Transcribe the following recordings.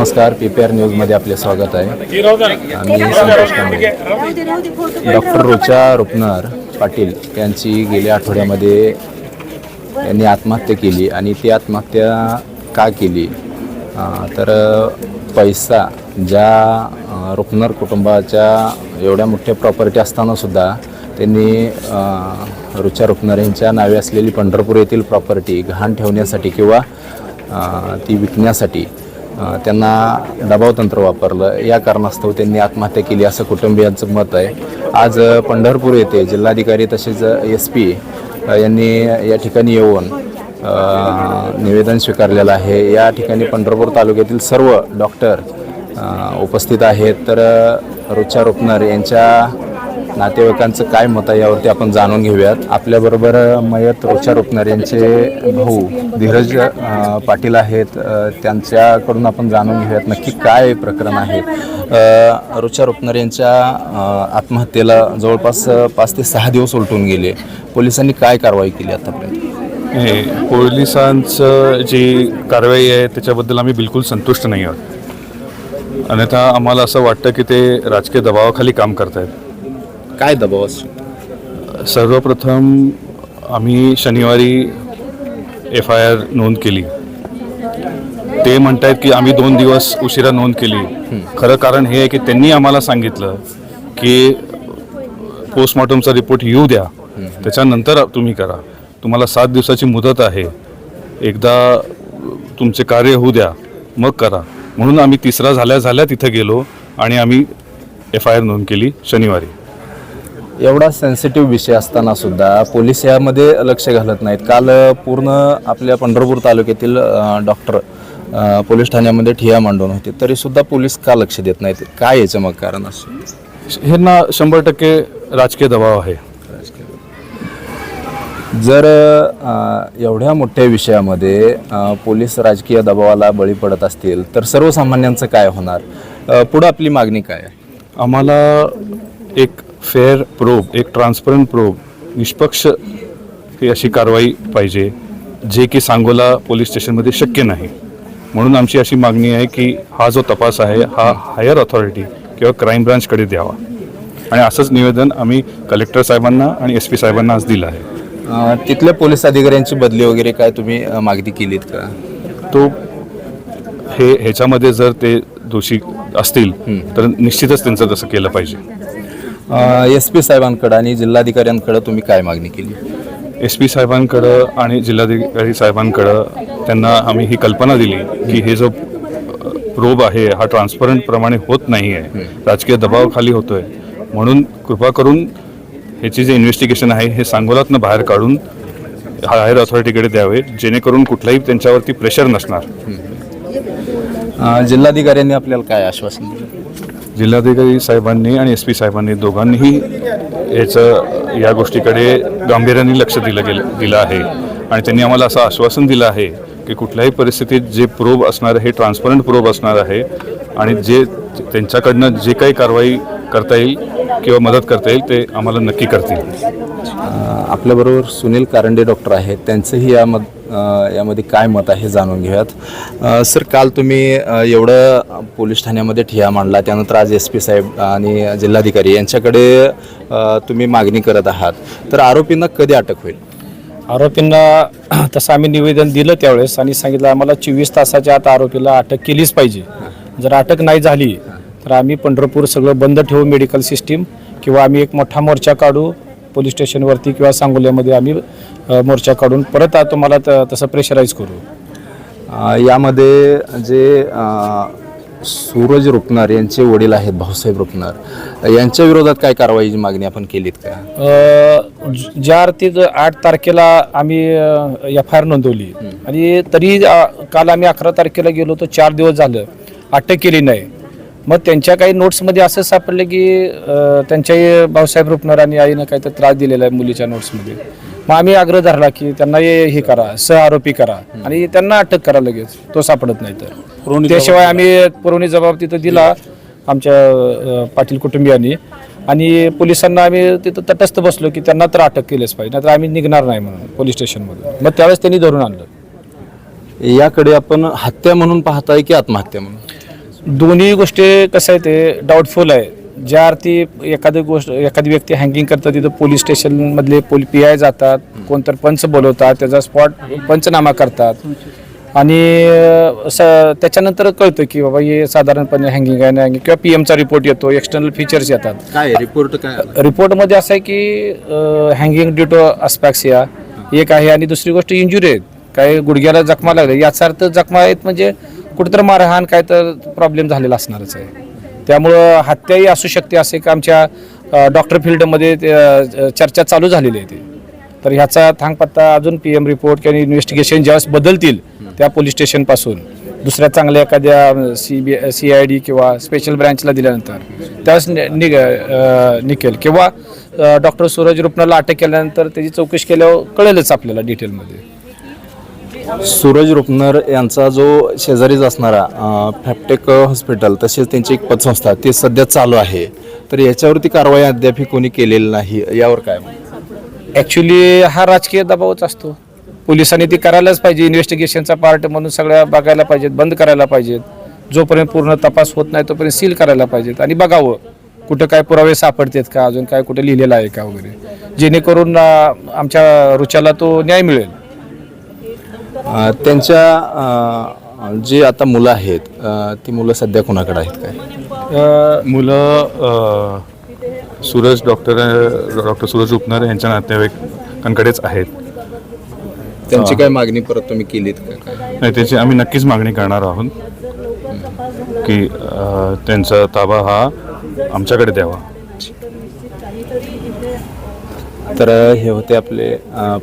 नमस्कार P P R न्यूजमध्ये आपले स्वागत आहे. आम्ही संतोष कांबळे डॉक्टर रुचा रुपनर पाटील यांची गेल्या आठवड्यामध्ये यांनी आत्महत्या केली आणि ती आत्महत्या का केली? तर पैसा ज्या रुपनर कुटुंबाच्या एवढ्या मोठ्या प्रॉपर्टी असतानासुद्धा त्यांनी रुचा रुपनर यांच्या नावे असलेली पंढरपूर येथील प्रॉपर्टी गहाण ठेवण्यासाठी किंवा ती विकण्यासाठी त्यांना दबावतंत्र वापरलं. या कारणास्तव त्यांनी आत्महत्या केली असं कुटुंबियांचं मत आहे. आज पंढरपूर येथे जिल्हाधिकारी तसेच एस पी यांनी या ठिकाणी येऊन निवेदन स्वीकारलेलं आहे. या ठिकाणी पंढरपूर तालुक्यातील सर्व डॉक्टर उपस्थित आहेत. तर रुचा रुपनर यांच्या नातेवाईकांचं काय मत आहे यावरती आपण जाणून घेऊयात. आपल्याबरोबर मयत वृक्षारोपणार यांचे भाऊ धीरज पाटील आहेत. त्यांच्याकडून आपण जाणून घेऊयात नक्की काय प्रकरण आहे. वृक्षारोपणार यांच्या आत्महत्येला जवळपास पाच ते सहा दिवस उलटून गेले. पोलिसांनी काय कारवाई केली आतापर्यंत? हे पोलिसांचं जी कारवाई आहे त्याच्याबद्दल आम्ही बिलकुल संतुष्ट नाही आहोत. अन्यथा आम्हाला असं वाटतं की ते राजकीय दबावाखाली काम करत आहेत काय दबाव असतो? सर्वप्रथम आम्ही शनिवारी एफ आय आर नोंद केली. ते म्हणतायत की आम्ही दोन दिवस उशिरा नोंद केली. खरं कारण हे आहे की त्यांनी आम्हाला सांगितलं की पोस्टमॉर्टमचा रिपोर्ट येऊ द्या. त्याच्यानंतर तुम्ही करा. तुम्हाला सात दिवसाची मुदत आहे. एकदा तुमचे कार्य होऊ द्या. मग करा. म्हणून आम्ही तिसरा झाल्या झाल्या तिथं गेलो आणि आम्ही एफ आय आर नोंद केली शनिवारी. एवढा सेन्सिटिव्ह विषय असताना सुद्धा पोलीस यामध्ये लक्ष घालत नाहीत. काल पूर्ण आपल्या पंढरपूर तालुक्यातील डॉक्टर पोलीस ठाण्यामध्ये ठिया मांडून होते. तरी सुद्धा पोलीस का लक्ष देत नाहीत? काय याचं मग कारण असं? हे ना शंभर टक्के राजकीय दबाव आहे. जर एवढ्या मोठ्या विषयामध्ये पोलीस राजकीय दबावाला बळी पडत असतील तर सर्वसामान्यांचं काय होणार? पुढं आपली मागणी काय आहे? आम्हाला एक फेअर प्रोब एक ट्रान्सपरंट प्रोब निष्पक्ष ही अशी कारवाई पाहिजे जे की सांगोला पोलीस स्टेशनमध्ये शक्य नाही. म्हणून आमची अशी मागणी आहे की हा जो तपास आहे हा हायर ऑथॉरिटी किंवा क्राईम ब्रांचकडे द्यावा. आणि असंच निवेदन आम्ही कलेक्टर साहेबांना आणि एस पी साहेबांना आज दिलं आहे. तिथल्या पोलीस अधिकाऱ्यांची बदली वगैरे काय तुम्ही मागणी केलीत का? तो हे ह्याच्यामध्ये जर ते दोषी असतील तर निश्चितच त्यांचं तसं केलं पाहिजे. एस पी साहेबांकडं आणि जिल्हाधिकाऱ्यांकडं तुम्ही काय मागणी केली? एस पी साहेबांकडं आणि जिल्हाधिकारी साहेबांकडं त्यांना आम्ही ही कल्पना दिली की हे जो प्रोब आहे हा ट्रान्सपरंट प्रमाणे होत नाही आहे राजकीय दबावाखाली होतोय. म्हणून कृपा करून ह्याची जे इन्व्हेस्टिगेशन आहे हे सांगोलातनं बाहेर काढून हायर ऑथॉरिटीकडे द्यावे जेणेकरून कुठलाही त्यांच्यावरती प्रेशर नसणार. अ, जिल्हाधिकाऱ्यांनी आपल्याला काय आश्वासन दिलं? जिल्हाधिकारी साहेबांनी आणि एस पी साहेबांनी दोघांनीही याचं या गोष्टीकडे गांभीर्याने लक्ष दिलं गेलं दिलं आहे. आणि त्यांनी आम्हाला असं आश्वासन दिलं आहे की कुठल्याही परिस्थितीत जे प्रोब असणार आहे हे ट्रान्सपरंट प्रोब असणार आहे आणि जे त्यांच्याकडनं जे काही कारवाई करता येईल किंवा मदत करता येईल ते आम्हाला नक्की करतील. आपल्याबरोबर सुनील कारंडे डॉक्टर आहेत. त्यांचंही यामध्ये यामध्ये काय मत आहे हे जाणून घेऊयात. सर काल तुम्ही एवढं पोलीस ठाण्यामध्ये ठिया मांडला त्यानंतर आज एस पी साहेब आणि जिल्हाधिकारी यांच्याकडे तुम्ही मागणी करत आहात. तर आरोपींना कधी अटक होईल? आरोपींना तसं आम्ही निवेदन दिलं त्यावेळेस आणि सांगितलं आम्हाला चोवीस तासाच्या आत आरोपीला अटक केलीच पाहिजे. जर अटक नाही झाली तर आम्ही पंढरपूर सगळं बंद ठेवू मेडिकल सिस्टीम किंवा आम्ही एक मोठा मोर्चा काढू पोलीस स्टेशनवरती किंवा सांगोल्यामध्ये आम्ही मोर्चा काढून परत तुम्हाला त- तसं प्रेशराईज करू. यामध्ये जे सूरज रुपनर यांचे वडील आहेत भाऊसाहेब रुपनर यांच्या विरोधात काय कारवाईची मागणी आपण केलीत का? ज्या अर्थी आठ तारखेला आम्ही एफ आय आर नोंदवली. आणि तरी काल आम्ही अकरा तारखेला गेलो तर चार दिवस झालं. अटक केली नाही. मग त्यांच्या काही नोट्समध्ये असं सापडलं की त्यांच्याही भाऊसाहेब रुपनरांनी आईनं काहीतरी त्रास दिलेला आहे मुलीच्या नोट्समध्ये. मग आम्ही आग्रह धरला की त्यांना हे हे करा सह आरोपी करा. आणि त्यांना अटक करा लगेच. तो सापडत नाही तर. त्याशिवाय आम्ही पुरवणी जबाब तिथं दिला आमच्या अ, पाटील कुटुंबियांनी. आणि पोलिसांना आम्ही तिथं तटस्थ बसलो की त्यांना तर अटक केलीच पाहिजे नाहीतर आम्ही निघणार नाही म्हणून पोलीस स्टेशनमधून. मग त्यावेळेस त्यांनी धरून आणलं. याकडे आपण हत्या म्हणून पाहताय की आत्महत्या म्हणून? दोन्ही गोष्टी कसं आहे ते डाऊटफुल आहे. ज्या अर्थी एखादी गोष्ट एखादी व्यक्ती हँगिंग करतात तिथं पोलीस स्टेशनमधले पोल पी आय जातात कोणतर पंच बोलवतात त्याचा स्पॉट पंचनामा करतात. आणि स त्याच्यानंतर कळतं की बाबा हे साधारणपणे हँगिंग आहे नाही किंवा पी एमचा रिपोर्ट येतो एक्सटर्नल फीचर्स येतात. काय रिपोर्ट काय? रिपोर्टमध्ये असं आहे की हँगिंग ड्यू टू अस्पॅक्सिया एक आहे आणि दुसरी गोष्ट इंजुरी आहेत. काही गुडघ्याला जखमा लागल्या याचा अर्थ जखमा आहेत म्हणजे कुठेतरी मारहाण काय तर प्रॉब्लेम झालेला असणारच आहे. त्यामुळं हत्याही असू शकते असे का आमच्या डॉक्टर फील्डमध्ये चर्चा चालू झालेली आहे ते. तर ह्याचा थांगपत्ता अजून पी एम रिपोर्ट किंवा इन्व्हेस्टिगेशन ज्यावेळेस बदलतील त्या पोलीस स्टेशनपासून दुसऱ्या चांगल्या एखाद्या C B C I D किंवा स्पेशल ब्रँचला दिल्यानंतर. त्यावेळेस नि- निकेल निघेल किंवा डॉक्टर सूरज रुपणाला अटक केल्यानंतर त्याची चौकशी केल्यावर कळेलच आपल्याला डिटेलमध्ये सूरज रुपनर यांचा जो शेजारीच असणारा फॅपटेक हॉस्पिटल तसेच त्यांची एक पतसंस्था ती सध्या चालू आहे. तर याच्यावरती कारवाई अद्यापही कोणी केलेली नाही यावर काय ॲक्च्युली हा राजकीय दबावच असतो. पोलिसांनी ती करायलाच पाहिजे इन्व्हेस्टिगेशनचा पार्ट म्हणून सगळ्या बघायला पाहिजेत बंद करायला पाहिजेत. जोपर्यंत पूर्ण तपास होत नाही तोपर्यंत सील करायला पाहिजेत. आणि बघावं कुठं काय पुरावे सापडतात का अजून काय कुठे लिहिलेलं आहे का वगैरे. जेणेकरून आमच्या रुचाला तो न्याय मिळेल. त्यांच्या जी आता मुलं आहेत ती मुलं सध्या कोणाकडे आहेत काय? मुलं सूरज डॉक्टर डॉक्टर सूरज उपनर यांच्या नातेवाईकांकडेच आहेत. त्यांची काय मागणी परत तुम्ही केलीत का नाही त्याची आम्ही नक्कीच मागणी करणार आहोत की त्यांचा ताबा हा आमच्याकडे द्यावा. तर हे होते आपले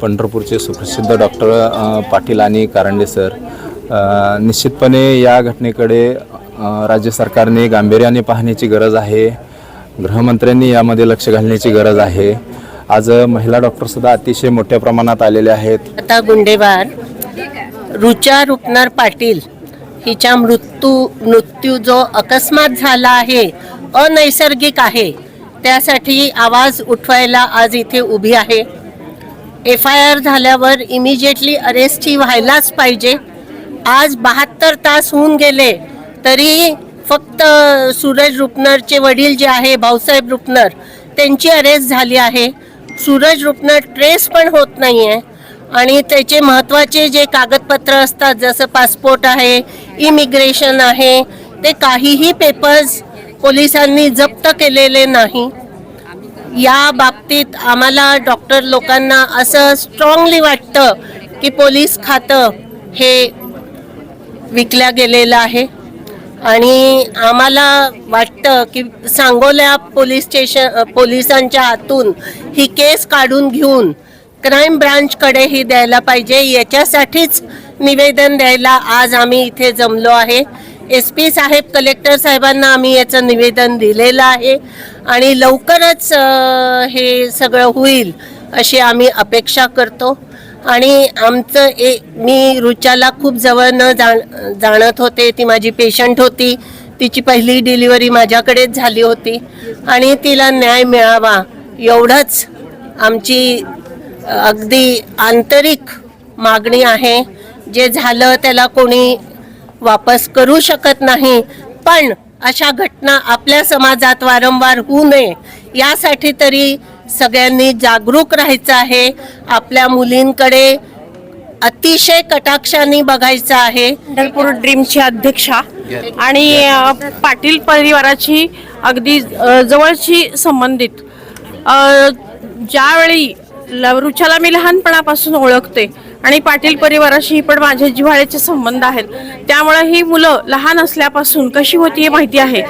पंढरपूरचे सुप्रसिद्ध डॉक्टर पाटील आणि कारंडे सर. निश्चितपणे या घटनेकडे राज्य सरकारने गांभीर्याने पाहण्याची गरज आहे. गृहमंत्र्यांनी यामध्ये लक्ष घालण्याची गरज आहे. आज महिला डॉक्टरसुद्धा अतिशय मोठ्या प्रमाणात आलेले आहेत. आता गुंडेवार रुचा रुपनार पाटील हिच्या मृत्यू मृत्यू जो अकस्मात झाला आहे अनैसर्गिक आहे. त्यासाठी आवाज उठवायला आज इथे उभी आहे. एफ आय आर झाल्यावर इमिजिएटली अरेस्ट ही व्हायलाच पाहिजे. आज बहात्तर तास होऊन गेले तरी फक्त सूरज रुपनरचे वडील जे आहे भाऊसाहेब रुपनर त्यांची अरेस्ट झाली आहे. सूरज रुपनर ट्रेस पण होत नाही आहे आणि त्याचे महत्त्वाचे जे कागदपत्र असतात जसं पासपोर्ट आहे इमिग्रेशन आहे ते काहीही पेपर्स पोलिसांनी जप्त केलेले नाही. या बाबतीत आम्हाला डॉक्टर लोकांना असं स्ट्रॉंगली वाटतं की पोलीस खातं हे विकल्या गेलेलं आहे. आणि आम्हाला वाटतं की सांगोल्या पोलीस स्टेशन पोलिसांच्या हातून ही केस काढून घेऊन क्राईम ब्रांचकडे ही द्यायला पाहिजे. याच्यासाठीच निवेदन द्यायला आज आम्ही इथे जमलो आहे. एस पी साहेब कलेक्टर साहेबांना आम्ही याचं निवेदन दिलेलं आहे आणि लवकरच हे सगळं होईल अशी आम्ही अपेक्षा करतो. आणि आमचं ए मी रुचाला खूप जवळ न जाण जाणत होते ती माझी पेशंट होती तिची पहिली डिलिव्हरी माझ्याकडेच झाली होती आणि तिला न्याय मिळावा एवढंच आमची अगदी आंतरिक मागणी आहे. जे झालं त्याला कोणी वापस करू शकत नाही. पण अशा घटना आपल्या समाजात वारंवार होऊ नये. यासाठी तरी सगळ्यांनी जागरूक राहायचं आहे. आपल्या मुलींकडे अतिशय कटाक्षाने बघायचं आहे. पंढरपूर ड्रीमची अध्यक्षा आणि पाटील परिवाराची अगदी जवळची संबंधित. अ, ज्यावेळी रुचाला मी लहानपणापासून ओळखते आणि पाटील परिवाराशी पण माझे जिव्हाळ्याचे संबंध आहेत. त्यामुळे ही मुलं लहान असल्यापासून कशी होती हे माहिती आहे.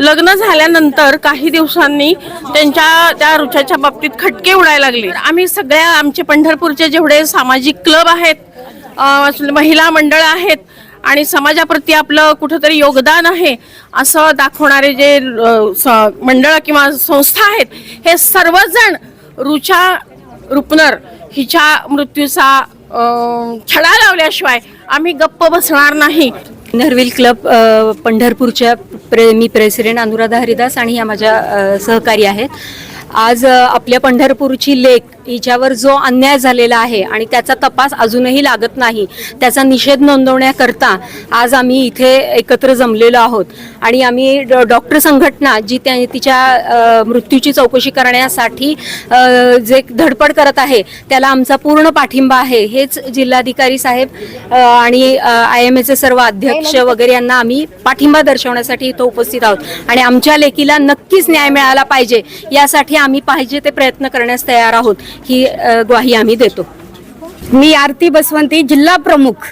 लग्न झाल्यानंतर काही दिवसांनी त्यांच्या त्या रुचाच्या बाबतीत खटके उडायला लागले. आम्ही सगळ्या आमचे पंढरपूरचे जेवढे सामाजिक क्लब आहेत महिला मंडळ आहेत आणि समाजाप्रती आपलं कुठंतरी योगदान आहे असं दाखवणारे जे स- मंडळ किंवा संस्था आहेत हे सर्वजण रुचा रुपनर हिच्या मृत्यूचा छडा लावल्याशिवाय आम्ही गप्प बसणार नाही. नरविल क्लब पंढरपूरच्या प्रे मी प्रेसिडेंट अनुराधा हरिदास आणि या माझ्या सहकारी आहेत. आज आपल्या पंढरपूरची लेक हिच्यावर जो अन्याय झालेला आहे आणि त्याचा तपास अजूनही लागत नाही त्याचा निषेध नोंदवण्याकरता आज आम्ही इथे एकत्र जमलेलो आहोत. आणि आम्ही ड- डॉक्टर संघटना जी त्या तिच्या मृत्यूची चौकशी करण्यासाठी जे धडपड करत आहे त्याला आमचा पूर्ण पाठिंबा आहे. हेच जिल्हाधिकारी साहेब आणि आय एम एचे सर्व अध्यक्ष वगैरे यांना आम्ही पाठिंबा दर्शवण्यासाठी इथं उपस्थित आहोत. आणि आमच्या लेकीला नक्कीच न्याय मिळाला पाहिजे. यासाठी आम्ही पाहिजे ते प्रयत्न करण्यास तयार आहोत. ही ग्वाही आम्ही देतो. मी आरती बसवंती जिल्हा प्रमुख.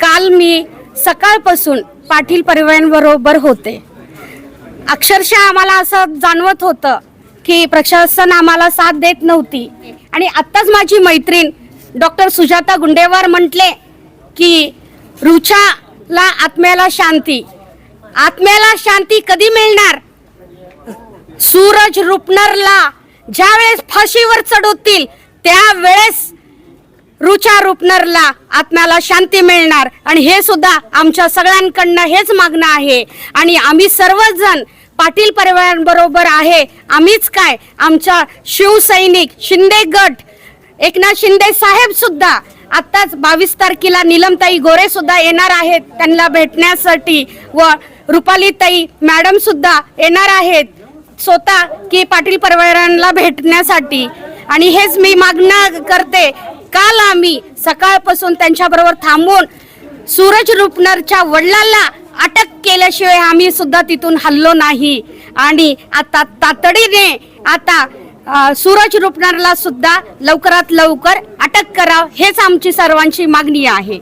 काल मी सकाळपासून पाटील परिवहनबरोबर होते. अक्षरशः आम्हाला असं जाणवत होतं की प्रशासन आम्हाला साथ देत नव्हती. आणि आत्ताच माझी मैत्रीण डॉक्टर सुजाता गुंडेवार म्हटले की रुचाला आत्म्याला शांती. आत्म्याला शांती कधी मिळणार? सूरज रुपनरला ज्या वेळेस फाशीवर चढवतील त्यावेळेस रुचा रुपनरला आत्म्याला शांती मिळणार. आणि हे सुद्धा आमच्या सगळ्यांकडनं हेच मागणं आहे. आणि आम्ही सर्वजण पाटील परिवारांबरोबर आहे. आम्हीच काय? आमच्या शिवसैनिक शिंदे गट एकनाथ शिंदे साहेब सुद्धा आत्ताच बावीस तारखेला निलमताई गोरे सुद्धा येणार आहेत. त्यांना भेटण्यासाठी व रुपालीताई मॅडम सुद्धा येणार आहेत. स्वतः की पाटील परिवारांना भेटण्यासाठी. आणि हेच मी मागणं करते. काल आम्ही सकाळपासून त्यांच्याबरोबर थांबून सूरज रुपनरच्या वडिलांना अटक केल्याशिवाय आम्ही सुद्धा तिथून हल्लो नाही. आणि आता तातडीने आता सूरज रुपनरला सुद्धा लवकरात लवकर अटक करावं हेच आमची सर्वांची मागणी आहे.